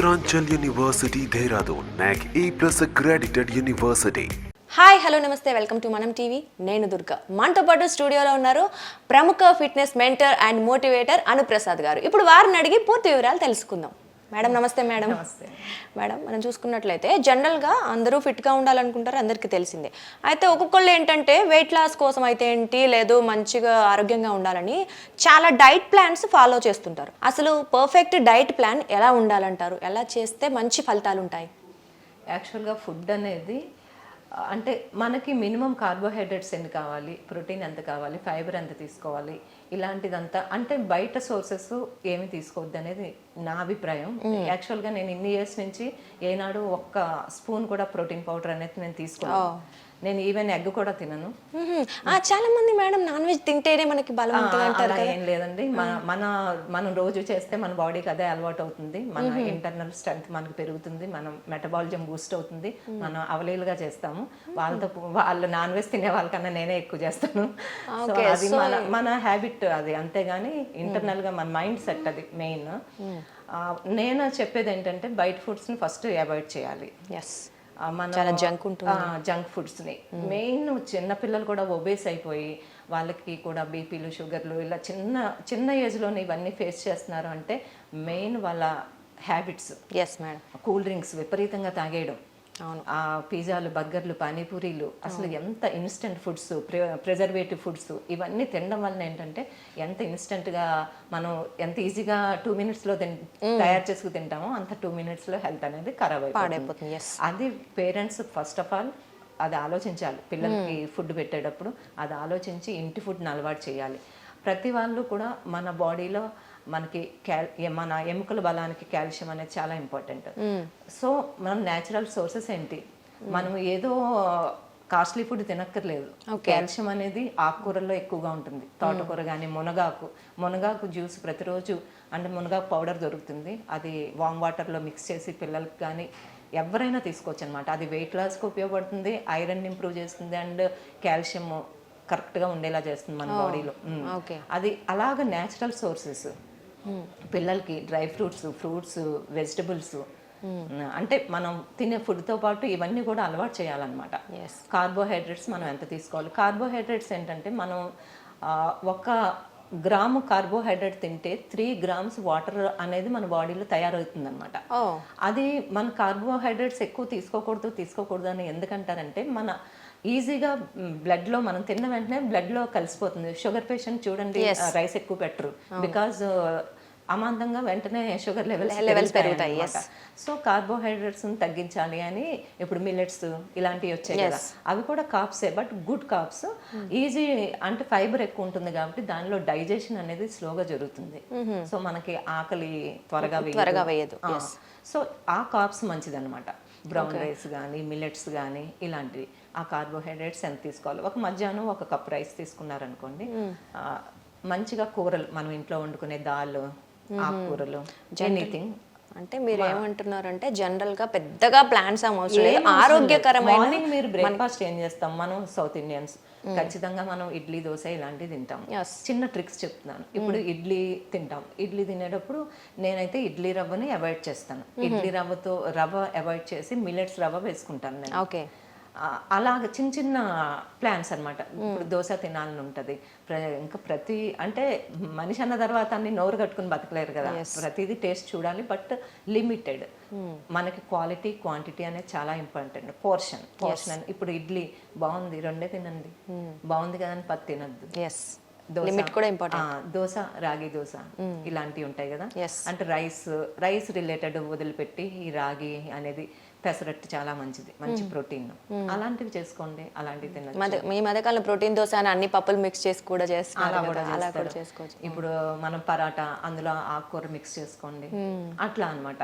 Uttaranchal university Dehradun NAAC A plus accredited university hi hello నమస్తే welcome to మనం TV నేను దుర్గా. మనతో పాటు స్టూడియోలో ఉన్నారు ప్రముఖ fitness mentor and motivator Anuprasad గారు. ఇప్పుడు వారిని అడిగి పూర్తి వివరాలు తెలుసుకుందాం. మేడం నమస్తే మేడం. నమస్తే. మేడం మనం చూసుకున్నట్లయితే జనరల్గా అందరూ ఫిట్గా ఉండాలనుకుంటారు అందరికీ తెలిసిందే. అయితే ఒక్కొక్కళ్ళు ఏంటంటే వెయిట్ లాస్ కోసం అయితే ఏంటి లేదు మంచిగా ఆరోగ్యంగా ఉండాలని చాలా డైట్ ప్లాన్స్ ఫాలో చేస్తుంటారు. అసలు పర్ఫెక్ట్ డైట్ ప్లాన్ ఎలా ఉండాలంటారు? ఎలా చేస్తే మంచి ఫలితాలు ఉంటాయి యాక్చువల్గా ఫుడ్ అనేది అంటే మనకి మినిమం కార్బోహైడ్రేట్స్ ఎన్ని కావాలి? ప్రోటీన్ ఎంత కావాలి? ఫైబర్ ఎంత తీసుకోవాలి? ఇలాంటిదంతా అంటే బయట సోర్సెస్ ఏమి తీసుకోవద్దు అనేది నా అభిప్రాయం. యాక్చువల్గా నేను ఇన్ని ఇయర్స్ నుంచి ఏనాడు ఒక్క స్పూన్ కూడా ప్రోటీన్ పౌడర్ అనేది నేను తీసుకోను నేను ఈవెన్ ఎగ్ కూడా తినను. చాలా మంది మేడం నాన్ వెజ్ తింటేనే మనకి బలం ఉంటుంది అంటారు ఏం లేదండి. మన మన రోజు చేస్తే మన బాడీకి అదే అలవాటు అవుతుంది మన ఇంటర్నల్ స్ట్రెంగ్త్ మనకు పెరుగుతుంది. మనం మెటబాలిజం బూస్ట్ అవుతుంది. మనం అవలీలుగా చేస్తాము. వాళ్ళతో వాళ్ళు నాన్ వెజ్ తినే వాళ్ళకన్నా నేనే ఎక్కువ చేస్తాను. అది మన మన హ్యాబిట్ అది. అంతేగాని ఇంటర్నల్గా మన మైండ్ సెట్ అది మెయిన్ నేను చెప్పేది ఏంటంటే బయట ఫుడ్స్ని ఫస్ట్ అవాయిడ్ చేయాలి. ఎస్ మన junk ఉంటుంది. జంక్ ఫుడ్స్ని మెయిన్ చిన్న పిల్లలు కూడా ఒబేస్ అయిపోయి వాళ్ళకి కూడా బీపీలు షుగర్లు ఇలా చిన్న చిన్న ఏజ్లోనే ఇవన్నీ ఫేస్ చేస్తున్నారు అంటే మెయిన్ వాళ్ళ habits yes madam cool drinks విపరీతంగా తాగేయడం. ఆ పిజ్జాలు బర్గర్లు పానీపూరీలు అసలు ఎంత ఇన్స్టెంట్ ఫుడ్స్ ప్రిజర్వేటివ్ ఫుడ్స్ ఇవన్నీ తినడం వల్ల ఏంటంటే ఎంత ఇన్స్టెంట్గా మనం ఎంత ఈజీగా టూ మినిట్స్లో తిన్ తయారు చేసుకు తింటామో అంత టూ మినిట్స్లో హెల్త్ అనేది ఖరాబ్ అయిపోతుంది. అది పేరెంట్స్ ఫస్ట్ ఆఫ్ ఆల్ అది ఆలోచించాలి. పిల్లలకి ఫుడ్ పెట్టేటప్పుడు అది ఆలోచించి ఇంటి ఫుడ్ని అలవాటు చేయాలి. ప్రతి వాళ్ళు కూడా మన బాడీలో మనకి మన ఎముకల బలానికి కాల్షియం అనేది చాలా ఇంపార్టెంట్. సో మనం న్యాచురల్ సోర్సెస్ ఏంటి? మనం ఏదో కాస్ట్లీ ఫుడ్ తినక్కర్లేదు. కాల్షియం అనేది ఆకుకూరల్లో ఎక్కువగా ఉంటుంది. తోటకూర కానీ మునగాకు. మునగాకు జ్యూస్ ప్రతిరోజు అంటే మునగాకు పౌడర్ దొరుకుతుంది. అది వామ్ వాటర్లో మిక్స్ చేసి పిల్లలకి కానీ ఎవరైనా తీసుకోవచ్చు అనమాట అది వెయిట్ లాస్కి ఉపయోగపడుతుంది ఐరన్ ఇంప్రూవ్ చేస్తుంది అండ్ కాల్షియం కరెక్ట్గా ఉండేలా చేస్తుంది మన బాడీలో ఓకే. అది అలాగ న్యాచురల్ సోర్సెస్ పిల్లలకి డ్రై ఫ్రూట్స్ ఫ్రూట్స్ వెజిటబుల్స్ అంటే మనం తినే ఫుడ్తో పాటు ఇవన్నీ కూడా అలవాటు చేయాలన్నమాట. కార్బోహైడ్రేట్స్ మనం ఎంత తీసుకోవాలి? కార్బోహైడ్రేట్స్ ఏంటంటే మనం ఒక గ్రాము కార్బోహైడ్రేట్ తింటే త్రీ గ్రామ్స్ వాటర్ అనేది మన బాడీలో తయారవుతుంది అనమాట అది మన కార్బోహైడ్రేట్స్ ఎక్కువ తీసుకోకూడదు తీసుకోకూడదు అని ఎందుకంటారంటే మన ఈజీగా బ్లడ్లో మనం తిన్న వెంటనే బ్లడ్లో కలిసిపోతుంది. షుగర్ పేషెంట్ చూడండి రైస్ ఎక్కువ పెట్టరు. బికాజ్ అమాంతంగా వెంటనే షుగర్ లెవెల్స్ Levels పెరుగుతాయి, సో కార్బోహైడ్రేట్స్ తగ్గించాలి అని ఇప్పుడు మిల్లెట్స్ ఇలాంటివి వచ్చాయి కదా. అవి కూడా కాప్సే బట్ గుడ్ కాప్స్ ఈజీ అంటే ఫైబర్ ఎక్కువ ఉంటుంది కాబట్టి దానిలో డైజెషన్ అనేది స్లోగా జరుగుతుంది. సో మనకి ఆకలి త్వరగా. త్వరగా వేయదు, సో ఆ. కార్బ్స్ మంచిది అనమాట బ్రౌన్ రైస్ కానీ మిల్లెట్స్ కానీ ఇలాంటివి. ఆ కార్బోహైడ్రేట్స్ ఎంత తీసుకోవాలి? ఒక మధ్యాహ్నం ఒక కప్ రైస్ తీసుకున్నారనుకోండి ఆ, మంచిగా కూరలు మనం ఇంట్లో వండుకునే దాల్ ఆకుకూరలు ఎనీథింగ్. అంటే మీరు ఏమంటున్నారంటే జనరల్గా పెద్దగా ప్లాన్స్ అవసరం లేదు. ఆరోగ్యకరమైన మార్నింగ్ మీరు బ్రేక్ఫాస్ట్ ఏం చేస్తాం? మనం సౌత్ ఇండియన్స్. ఖచ్చితంగా మనం ఇడ్లీ దోశ ఇలాంటివి తింటాం. చిన్న ట్రిక్స్ చెప్తున్నాను. ఇప్పుడు ఇడ్లీ తింటాం. ఇడ్లీ తినేటప్పుడు నేనైతే ఇడ్లీ రవ్వని అవాయిడ్ చేస్తాను. ఇడ్లీ రవ్వతో రవ్వ అవాయిడ్ చేసి మిల్లెట్స్ రవ్వ వేసుకుంటాను నేను. ఓకే. అలాగ చిన్న చిన్న ప్లాన్స్ అన్నమాట. ఇప్పుడు దోశ తినాలని ఉంటుంది. ఇంకా ప్రతి అంటే మనిషి అన్న తర్వాత అన్ని నోరు కట్టుకుని బతకలేరు కదా. ప్రతిదీ టేస్ట్ చూడాలి బట్ లిమిటెడ్ మనకి క్వాలిటీ క్వాంటిటీ అనేది చాలా ఇంపార్టెంట్ పోర్షన్ పోర్షన్ అని ఇప్పుడు ఇడ్లీ బాగుంది రెండే తినండి. బాగుంది కదా అని పత్తి తినద్దు. ఎస్. లిమిట్ కూడా ఇంపార్టెంట్ దోశ రాగి దోశ ఇలాంటివి ఉంటాయి కదా. అంటే రైస్ రైస్ రిలేటెడ్ వదిలిపెట్టి ఈ రాగి అనేది పెసరట్టు చాలా మంచిది మంచి ప్రోటీన్. అలాంటివి చేసుకోండి అలాంటివి తినచ్చు. మీ మధ్యకాలంలో ప్రోటీన్ దోశ అని అన్ని పప్పులు మిక్స్ చేసి కూడా చేస్తారు. చేసుకోవచ్చు. ఇప్పుడు మనం పరాటా అందులో ఆకుకూర మిక్స్ చేసుకోండి. అట్లా అన్నమాట.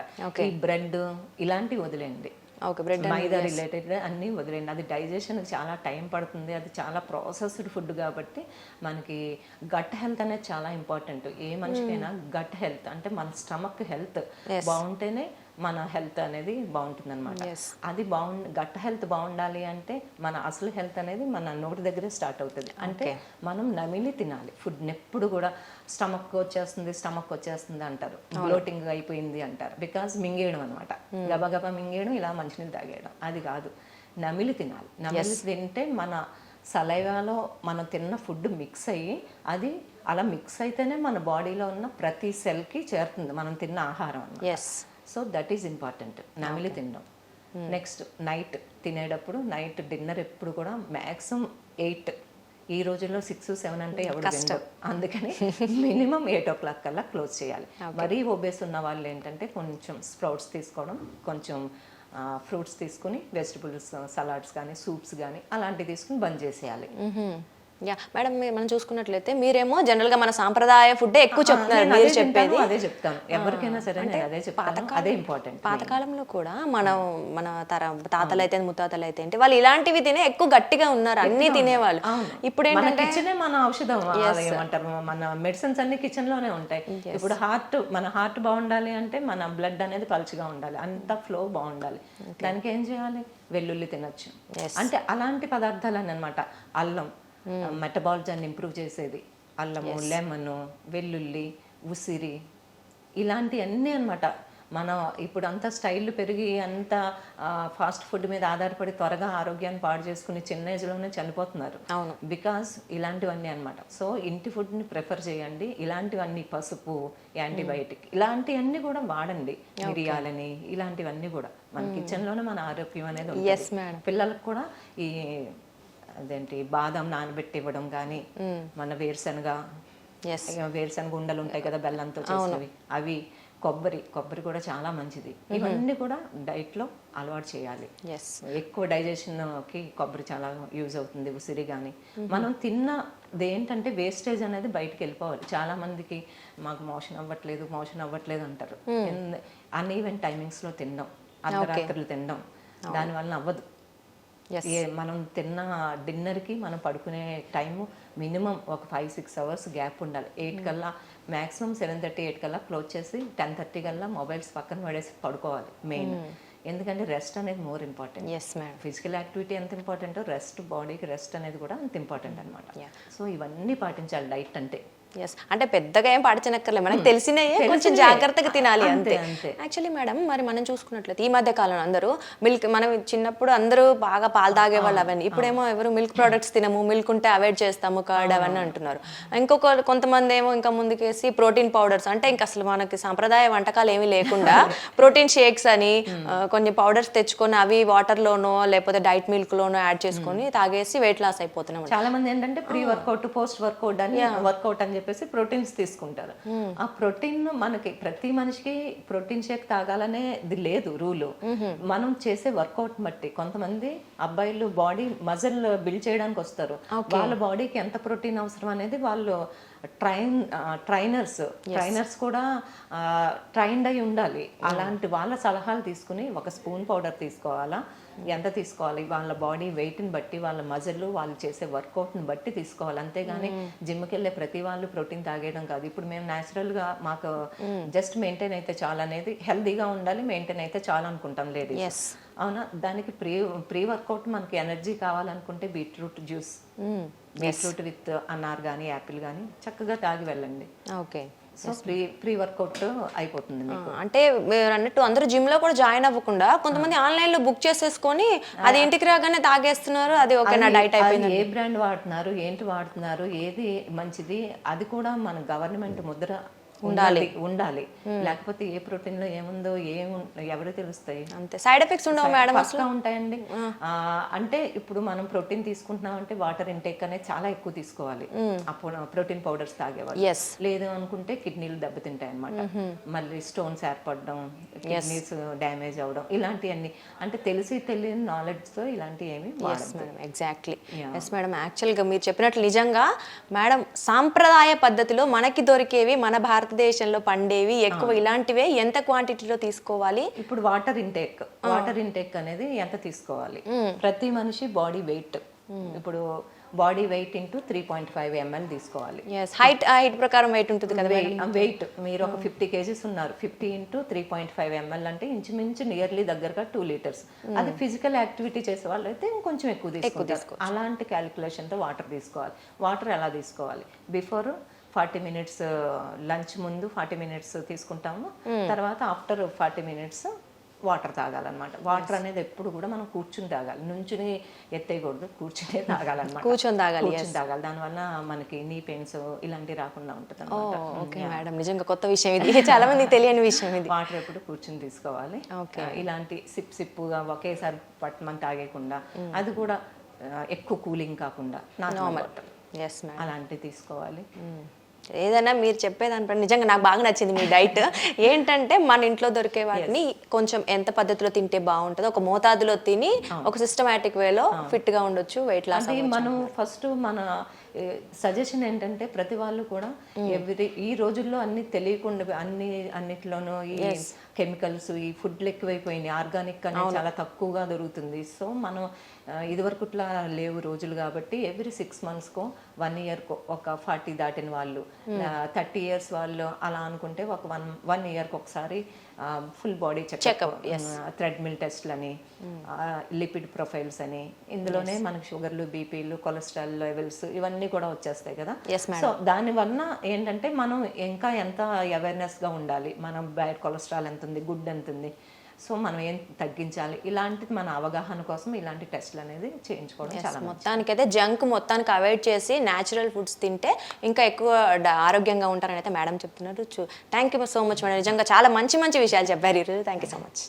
ఈ బ్రెడ్ ఇలాంటివి వదిలేయండి. ఓకే బ్రెడ్ మైదా రిలేటెడ్ అన్నీ వదిలేయండి. అది డైజెషన్ చాలా టైం పడుతుంది. అది చాలా ప్రాసెస్డ్ ఫుడ్ కాబట్టి మనకి గట్ హెల్త్ అనేది చాలా ఇంపార్టెంట్ ఏ మనిషికైనా గట్ హెల్త్ అంటే మన స్టమక్ హెల్త్ బాగుంటేనే మన హెల్త్ అనేది బాగుంటుంది అనమాట. అది బాగుంది గట్ హెల్త్ బాగుండాలి అంటే మన అసలు హెల్త్ అనేది మన నోటి దగ్గరే స్టార్ట్ అవుతుంది. అంటే మనం నమిలి తినాలి. ఫుడ్ ఎప్పుడు కూడా స్టమక్ వచ్చేస్తుంది స్టమక్ వచ్చేస్తుంది అంటారు. బ్లోటింగ్ అయిపోయింది అంటారు. బికాజ్ మింగేయడం అనమాట గబగబా మింగేయడం ఇలా మంచినీళ్ళు తాగేయడం. అది కాదు. నమిలి తినాలి. నమిలి తింటే మన సలైవాలో మనం తిన్న ఫుడ్ మిక్స్ అయ్యి అది అలా మిక్స్ అయితేనే మన బాడీలో ఉన్న ప్రతి సెల్కి చేరుతుంది. మనం తిన్న ఆహారం yes so that is important నమిలి తినడం నెక్స్ట్ నైట్ తినేటప్పుడు నైట్ డిన్నర్ ఎప్పుడు కూడా మ్యాక్సిమం ఎయిట్ ఈ రోజుల్లో సిక్స్ సెవెన్ అంటే ఎవరు అందుకని మినిమం ఎయిట్ ఓ క్లాక్ కల్లా క్లోజ్ చేయాలి. మరీ ఒబేస్ ఉన్న వాళ్ళు ఏంటంటే కొంచెం స్ప్రౌట్స్ తీసుకోవడం కొంచెం ఫ్రూట్స్ తీసుకుని వెజిటబుల్స్ సలాడ్స్ కానీ సూప్స్ కానీ అలాంటివి తీసుకుని బంద్ చేసేయాలి. యా మేడం మనం చూసుకున్నట్లయితే మీరేమో జనరల్గా మన సాంప్రదాయ ఫుడ్ ఎక్కువ చెప్తున్నారు. నేను మీరు చెప్పేది అదే చెప్తాను. ఎవరికైనా సరే అదే చెప్తాను. అదే ఇంపార్టెంట్ పాతకాలంలో కూడా మనం మన తర తాతలు అయితే ముత్తాతలు అయితే ఏంటి వాళ్ళు ఇలాంటివి తినే ఎక్కువ గట్టిగా ఉన్నారు. అన్ని తినేవాళ్ళు. ఇప్పుడు ఏంటంటే కిచెనే మన ఔషధం ఏమంటారు మన మెడిసిన్స్ అన్ని కిచెన్లోనే ఉంటాయి. ఇప్పుడు హార్ట్ మన హార్ట్ బాగుండాలి అంటే మన బ్లడ్ అనేది పలుచగా ఉండాలి. అంత ఫ్లో బాగుండాలి. దానికి ఏం చేయాలి? వెల్లుల్లి తినొచ్చు. అంటే అలాంటి పదార్థాలు అనమాట అల్లం మెటబాలిజాన్ని ఇంప్రూవ్ చేసేది. అల్లము లెమన్ వెల్లుల్లి ఉసిరి ఇలాంటి అన్నీ అనమాట మనం ఇప్పుడు అంతా స్టైల్ పెరిగి అంత ఫాస్ట్ ఫుడ్ మీద ఆధారపడి త్వరగా ఆరోగ్యాన్ని పాడు చేసుకుని చిన్న ఏజ్లోనే చనిపోతున్నారు. అవును. బికాస్ ఇలాంటివన్నీ అన్నమాట. సో ఇంటి ఫుడ్ని ప్రిఫర్ చేయండి. ఇలాంటివన్నీ పసుపు యాంటీబయాటిక్ ఇలాంటివన్నీ కూడా వాడండి. మిరియాలని ఇలాంటివన్నీ కూడా. మన కిచెన్లోనే మన ఆరోగ్యం అనేది పిల్లలకు కూడా ఈ అదేంటి బాదం నానబెట్టి ఇవ్వడం కానీ మన వేరుశనగ వేరుశనగ ఉండలు ఉంటాయి కదా బెల్లంతో చేసినవి అవి కొబ్బరి కొబ్బరి కూడా చాలా మంచిది. ఇవన్నీ కూడా డైట్లో అలవాటు చేయాలి. ఎక్కువ డైజెషన్కి కొబ్బరి చాలా యూజ్ అవుతుంది ఉసిరి కానీ మనం తిన్న దేంటంటే వేస్టేజ్ అనేది బయటకు వెళ్ళిపోవాలి. చాలా మందికి మాకు మోషన్ అవ్వట్లేదు మోషన్ అవ్వట్లేదు అంటారు. అన్ఈవెన్ టైమింగ్స్లో తినడం అర్ధరాత్రులు తినడం దానివల్ల అవ్వదు. మనం తిన్న డిన్నర్కి మనం పడుకునే టైము మినిమం ఒక ఫైవ్ సిక్స్ అవర్స్ గ్యాప్ ఉండాలి. ఎయిట్ కల్లా మ్యాక్సిమం సెవెన్ థర్టీ ఎయిట్ కల్లా క్లోజ్ చేసి టెన్ థర్టీ కల్లా మొబైల్స్ పక్కన పడేసి పడుకోవాలి మెయిన్. ఎందుకంటే రెస్ట్ అనేది more important. Yes madam physical activity ఎంత ఇంపార్టెంటో రెస్ట్ బాడీకి రెస్ట్ అనేది కూడా అంత ఇంపార్టెంట్ అనమాట సో ఇవన్నీ పాటించాలి డైట్ అంటే. ఎస్ అంటే పెద్దగా ఏం పాటించనక్కర్లే మనకు తెలిసినయే కొంచెం. జాగ్రత్తగా తినాలి అంతే. యాక్చువల్లీ మేడం మరి మనం చూసుకున్నట్లయితే ఈ మధ్య కాలంలో అందరూ మిల్క్ మనం చిన్నప్పుడు అందరూ బాగా పాలు తాగేవాళ్ళు అవన్నీ. ఇప్పుడేమో ఎవరు మిల్క్ ప్రోడక్ట్స్ తినము మిల్క్ ఉంటే అవాయిడ్ చేస్తాము కర్డ్ అవన్నీ అంటున్నారు. ఇంకొక కొంతమంది ఏమో ఇంకా ముందుకేసి ప్రోటీన్ పౌడర్స్ అంటే ఇంకా అసలు మనకి సాంప్రదాయ వంటకాలు ఏమీ లేకుండా ప్రోటీన్ షేక్స్ అని ఆ, కొన్ని పౌడర్స్ తెచ్చుకొని అవి వాటర్ లోనో లేకపోతే డైట్ మిల్క్ లోనో యాడ్ చేసుకొని తాగేసి వెయిట్ లాస్ అయిపోతున్నాం చాలా మంది ఏంటంటే ప్రీ వర్కౌట్ పోస్ట్ వర్కౌట్ అని వర్కౌట్ అని చెప్పేసి ప్రోటీన్స్ తీసుకుంటారు. ఆ ప్రోటీన్ మనకి ప్రతి మనిషికి ప్రోటీన్ షేక్ తాగాలనే ఇది లేదు రూలు. మనం చేసే వర్కౌట్ బట్టి కొంతమంది అబ్బాయిలు బాడీ మజిల్ బిల్డ్ చేయడానికి వస్తారు వాళ్ళ బాడీకి ఎంత ప్రోటీన్ అవసరం అనేది వాళ్ళు ట్రైన్ ట్రైనర్స్. ట్రైనర్స్ కూడా ట్రైన్డ్ అయి ఉండాలి. అలాంటి వాళ్ళ సలహాలు తీసుకుని ఒక స్పూన్ పౌడర్ తీసుకోవాలా? ఎంత తీసుకోవాలి? వాళ్ళ బాడీ వెయిట్ని బట్టి వాళ్ళ మజిల్ వాళ్ళు చేసే వర్కౌట్ని బట్టి తీసుకోవాలి. అంతేగాని జిమ్కి వెళ్ళే ప్రతి వాళ్ళు ప్రోటీన్ తాగేయడం కాదు. ఇప్పుడు మేము natural గా మాకు జస్ట్ మెయింటైన్ అయితే చాలా అనేది హెల్దీగా ఉండాలి మెయింటైన్ అయితే చాలా అనుకుంటాం లేడీస్. ఎస్ అవునా? దానికి ప్రీ ప్రీ వర్కౌట్ మనకి ఎనర్జీ కావాలనుకుంటే బీట్రూట్ జ్యూస్. బీట్రూట్ విత్ అన్నార్ కానీ యాపిల్ కానీ చక్కగా తాగి వెళ్ళండి. Okay. So pre pre workout అయిపోతుంది అంటే మీరు అన్నట్టు అందరూ జిమ్లో కూడా జాయిన్ అవ్వకుండా కొంతమంది ఆన్లైన్లో బుక్ చేసేసుకొని అది ఇంటికి రాగానే తాగేస్తున్నారు అది ఓకే నా అది- డైట్ అయిపోయింది ఏ బ్రాండ్ వాడుతున్నారు ఏంటి వాడుతున్నారు ఏది మంచిది అది కూడా మన గవర్నమెంట్ ముద్ర ఉండాలి. ఉండాలి లేకపోతే ఏ ప్రోటీన్లో ఏముందో ఏం ఎవరు తెలుస్తాయి? అంతే. సైడ్ ఎఫెక్ట్స్ ఉండవు మేడం పక్కా ఉంటాయండి. అంటే ఇప్పుడు మనం ప్రోటీన్ తీసుకుంటున్నాం అంటే వాటర్ ఇంటేక్ అనేది చాలా ఎక్కువ తీసుకోవాలి. అప్పుడు ప్రోటీన్ పౌడర్స్ తాగేవాళ్ళు. లేదు అనుకుంటే కిడ్నీలు దెబ్బతింటాయి అనమాట మళ్ళీ స్టోన్స్ ఏర్పడడం కిడ్నీస్ డ్యామేజ్ అవడం ఇలాంటివన్నీ. అంటే తెలిసి తెలియని నాలెడ్జ్తో ఇలాంటివి ఏమి ఎగ్జాక్ట్లీ ఎస్ మేడం యాక్చువల్గా మీరు చెప్పినట్లు నిజంగా మేడం సాంప్రదాయ పద్ధతిలో మనకి దొరికేవి మన భారతదేశంలో పండేవి ఎక్కువ ఇలాంటివే ఎంత క్వాంటిటీలో తీసుకోవాలి? ఇప్పుడు వాటర్ ఇంటేక్ వాటర్ ఇంటేక్ అనేది ఎంత తీసుకోవాలి? ప్రతి మనిషి బాడీ వెయిట్ ఇప్పుడు body weight into three point five ML తీసుకోవాలి. హైట్ హైట్ ప్రకారం వెయిట్ ఉంటుంది కదా వెయిట్ మీరు ఒక ఫిఫ్టీ కేజీస్ ఉన్నారు. Fifty into three point five ML అంటే ఇంచుమించు నియర్లీ దగ్గరగా టూ లీటర్స్ అది ఫిజికల్ యాక్టివిటీ చేసే వాళ్ళు అయితే ఇంకొంచెం ఎక్కువ తీసుకుంటారు. అలాంటి క్యాలిక్యులేషన్తో వాటర్ తీసుకోవాలి. వాటర్ ఎలా తీసుకోవాలి? బిఫోర్ ఫార్టీ మినిట్స్ లంచ్ ముందు ఫార్టీ మినిట్స్ తీసుకుంటాము. తర్వాత ఆఫ్టర్ ఫార్టీ మినిట్స్ వాటర్ తాగాలన్నమాట. వాటర్ అనేది ఎప్పుడు కూడా మనం కూర్చుని తాగాలి. నుంచుని ఎత్తేయకూడదు కూర్చునే తాగాలన్నమాట. కూర్చొని తాగాలి, కూర్చుని తాగాలి. దానివల్ల మనకి నీ పెయిన్స్ ఇలాంటివి రాకుండా ఉంటుంది ఓకే మేడం. నిజంగా కొత్త విషయం ఇది. చాలా మందికి తెలియని విషయం ఇది. వాటర్ ఎప్పుడు కూర్చుని తీసుకోవాలి. ఇలాంటి సిప్ సిప్పుగా ఒకేసారి పట్టమని తాగేయకుండా అది కూడా ఎక్కువ కూలింగ్ కాకుండా నార్మల్ అలాంటివి తీసుకోవాలి. ఏదైనా మీరు చెప్పేదానిపై నిజంగా నాకు బాగా నచ్చింది మీ డైట్. ఏంటంటే మన ఇంట్లో దొరికే వాటిని కొంచెం ఎంత పద్ధతిలో తింటే బాగుంటుందో ఒక మోతాదులో తిని ఒక సిస్టమేటిక్ వేలో ఫిట్గా ఉండొచ్చు వెయిట్ లాస్ మనం ఫస్ట్ మన సజెషన్ ఏంటంటే ప్రతి వాళ్ళు కూడా ఎవ్రీ ఈ రోజుల్లో అన్ని తెలియకుండా అన్ని అన్నిట్లోనూ ఈ కెమికల్స్ ఈ ఫుడ్లు ఎక్కువైపోయినాయి. ఆర్గానిక్ అనేది చాలా తక్కువగా దొరుకుతుంది. సో మనం ఇదివరకుట్లా లేవు రోజులు కాబట్టి ఎవ్రీ సిక్స్ మంత్స్కో వన్ ఇయర్కో ఒక ఫార్టీ దాటిన వాళ్ళు. థర్టీ ఇయర్స్ వాళ్ళు అలా అనుకుంటే ఒక వన్ వన్ ఇయర్కి ఒకసారి ఫుల్ బాడీ చెకప్ థ్రెడ్మిల్ టెస్ట్లని లిపిడ్ ప్రొఫైల్స్ అని. ఇందులోనే మనకి షుగర్లు బీపీలు కొలెస్ట్రాల్ లెవెల్స్ ఇవన్నీ కూడా వచ్చేస్తాయి కదా. సో దాని వలన ఏంటంటే మనం ఇంకా ఎంత అవేర్నెస్గా ఉండాలి? మనం బ్యాడ్ కొలెస్ట్రాల్ ఎంత ఉంది? గుడ్ ఎంత ఉంది? సో మనం ఏం తగ్గించాలి? ఇలాంటిది మన అవగాహన కోసం ఇలాంటి టెస్ట్లు అనేది చేయించుకోవడం చాలా. మొత్తానికైతే జంక్ మొత్తానికి అవాయిడ్ చేసి న్యాచురల్ ఫుడ్స్ తింటే ఇంకా ఎక్కువ ఆరోగ్యంగా ఉంటారని అయితే మేడం చెప్తున్నారు. Thank you so much madam. నిజంగా చాలా మంచి మంచి విషయాలు చెప్పారు ఈరోజు థ్యాంక్ యూ సో మచ్.